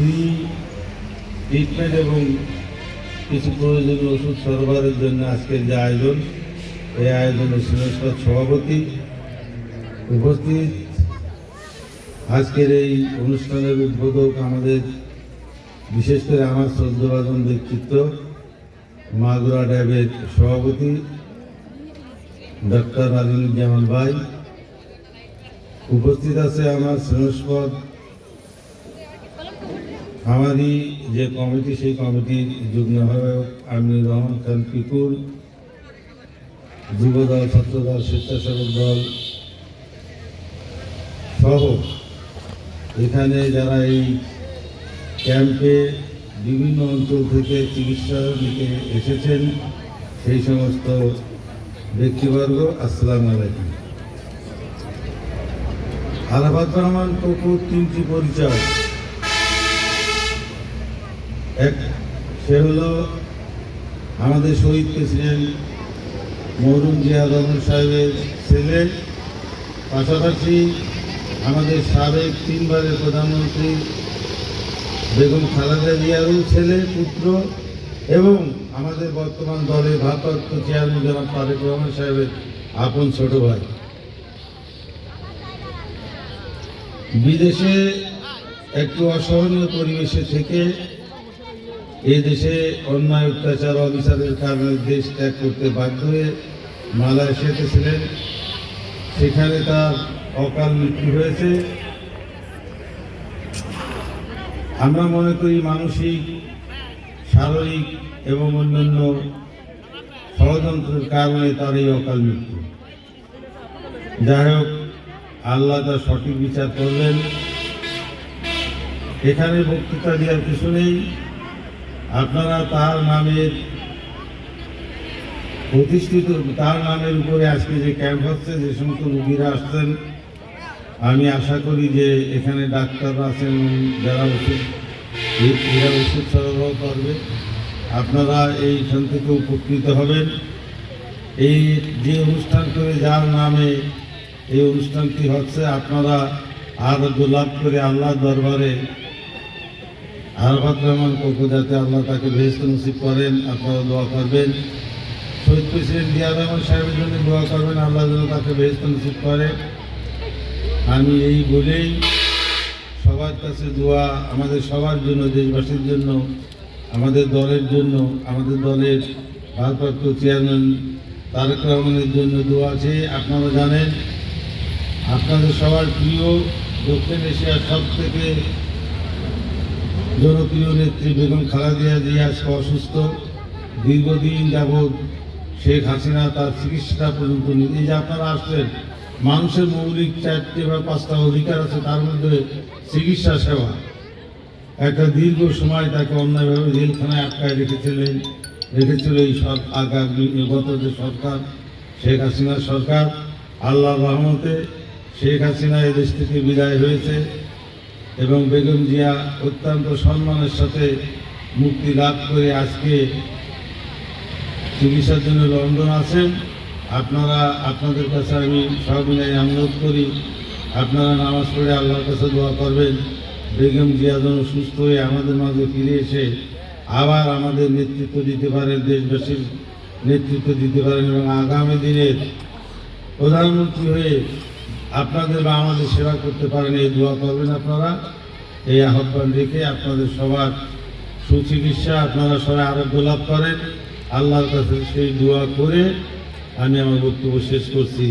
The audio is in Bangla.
ফ্রি ট্রিটমেন্ট এবং কিছু প্রয়োজনীয় ওষুধ সরবরাহের জন্য আজকের যে আয়োজন, এই আয়োজনের সংস্কার সভাপতি উপস্থিত। আজকের এই অনুষ্ঠানের উদ্বোধক আমাদের, বিশেষ করে আমার শ্রদ্ধাভাজন ব্যক্তিত্ব, মাগুরা ড্যাবের সভাপতি ডক্টর আলিনুজ্জামান ভাই। উপস্থিত আছে আমার শ্রেণস্পদ আমারই যে কমিটি, সেই কমিটির যুগ্ম আহ্বায়ক আমিনুর রহমান খান পিকুল যুবদল, ছাত্রদল, স্বেচ্ছাসেবক দল সহ এখানে যারা এই ক্যাম্পে বিভিন্ন অঞ্চল থেকে চিকিৎসা নিতে এসেছেন, সেই সমস্ত ব্যক্তিবর্গ, আসসালামু আলাইকুম। আরাফাত রহমান, কপুর তিনটি পরিচয়। এক, সে হলো আমাদের শহীদ প্রেসিডেন্ট মরুম জিয়া রহমান সাহেবের ছেলে। পাশাপাশি আমাদের সাবেক তিনবারের প্রধানমন্ত্রী বেগম খালেদা জিয়ারও ছেলে, পুত্র এবং আমাদের বর্তমান দলের ভারপ্রাপ্ত চেয়ারম্যান জনাব তারেক রহমান সাহেবের আপন ছোট ভাই। বিদেশে একটু অসহনীয় পরিবেশে থেকে এই দেশে অন্যায় অত্যাচার, অবিচারের কারণে দেশ ত্যাগ করতে বাধ্য হয়ে মালয়েশিয়াতে ছিলেন। সেখানে তার অকাল মৃত্যু হয়েছে। আমরা মনে করি মানসিক, শারীরিক এবং অন্যান্য ষড়যন্ত্রের কারণে তার এই অকাল মৃত্যু। যাই হোক, আল্লাহ তার সঠিক বিচার করলেন এখানে বক্তৃতা দেওয়ার কিছু নেই। আপনারা তার নামের প্রতিষ্ঠিত, তার নামের উপরে আজকে যে ক্যাম্প হচ্ছে, যে সমস্ত রুগীরা আসছেন, আমি আশা করি যে এখানে ডাক্তাররা আছেন, যারা ওষুধ ওষুধ সরবরাহ করবে। আপনারা এইখান থেকে উপকৃত হবেন। এই যে অনুষ্ঠান করে যার নামে এই অনুষ্ঠানটি হচ্ছে, আপনারা আরোগ্য লাভ করে আল্লাহ দরবারে আরফাত রহমান কোকো যাতে আল্লাহ তাকে ভেস্ত নসিব করেন, আপনারা দোয়া করবেন। শহীদ প্রেসিডেন্ট জিয়া রহমান সাহেবের জন্য দোয়া করবেন, আল্লাহ যেন তাকে ভেস্ত নসিব করে। আমি এই বলেই সবার কাছে দোয়া, আমাদের সবার জন্য, দেশবাসীর জন্য, আমাদের দলের জন্য, আমাদের দলের ভারপ্রাপ্ত চেয়ারম্যান তারেক রহমানের জন্য দোয়া আছে। আপনারা জানেন, আপনাদের সবার প্রিয় দক্ষিণ এশিয়ার সব থেকে জনপ্রিয় নেত্রী বেগম খালেদা জিয়া অসুস্থ, দীর্ঘদিন যাবৎ শেখ হাসিনা তার চিকিৎসা পর্যন্ত নি- এই যে আপনারা আসছেন, মানুষের মৌলিক চারটে বা পাঁচটা অধিকার আছে তার মধ্যে চিকিৎসা সেবা। একটা দীর্ঘ সময় তাকে অন্যায়ভাবে জেলখানায় আটকায় রেখেছিলেন রেখেছিল এই আগামী গত যে সরকার, শেখ হাসিনার সরকার। আল্লাহ রহমতে শেখ হাসিনা এদেশ থেকে বিদায় হয়েছে। এবং বেগম জিয়া অত্যন্ত সম্মানের সাথে মুক্তি লাভ করে আজকে চিকিৎসার জন্য লন্ডন আছেন। আপনারা, আপনাদের কাছে আমি সব মিলাই অনুরোধ করি। আপনারা নামাজ পড়ে আল্লাহর কাছে দোয়া করবেন। বেগম জিয়া যেন সুস্থ হয়ে আমাদের মাঝে ফিরে এসে আবার আমাদের নেতৃত্ব দিতে পারেন, দেশবাসীর নেতৃত্ব দিতে পারেন এবং আগামী দিনের প্রধানমন্ত্রী হয়ে আপনাদের বা আমাদের সেবা করতে পারেন, এই দোয়া করবেন আপনারা। এই আহ্বান রেখে আপনাদের সবার সুচিকিৎসা আপনারা সবাই আরোগ্য লাভ করেন। আল্লাহর কাছে সেই দোয়া করে আমি আমার বক্তব্য শেষ করছি।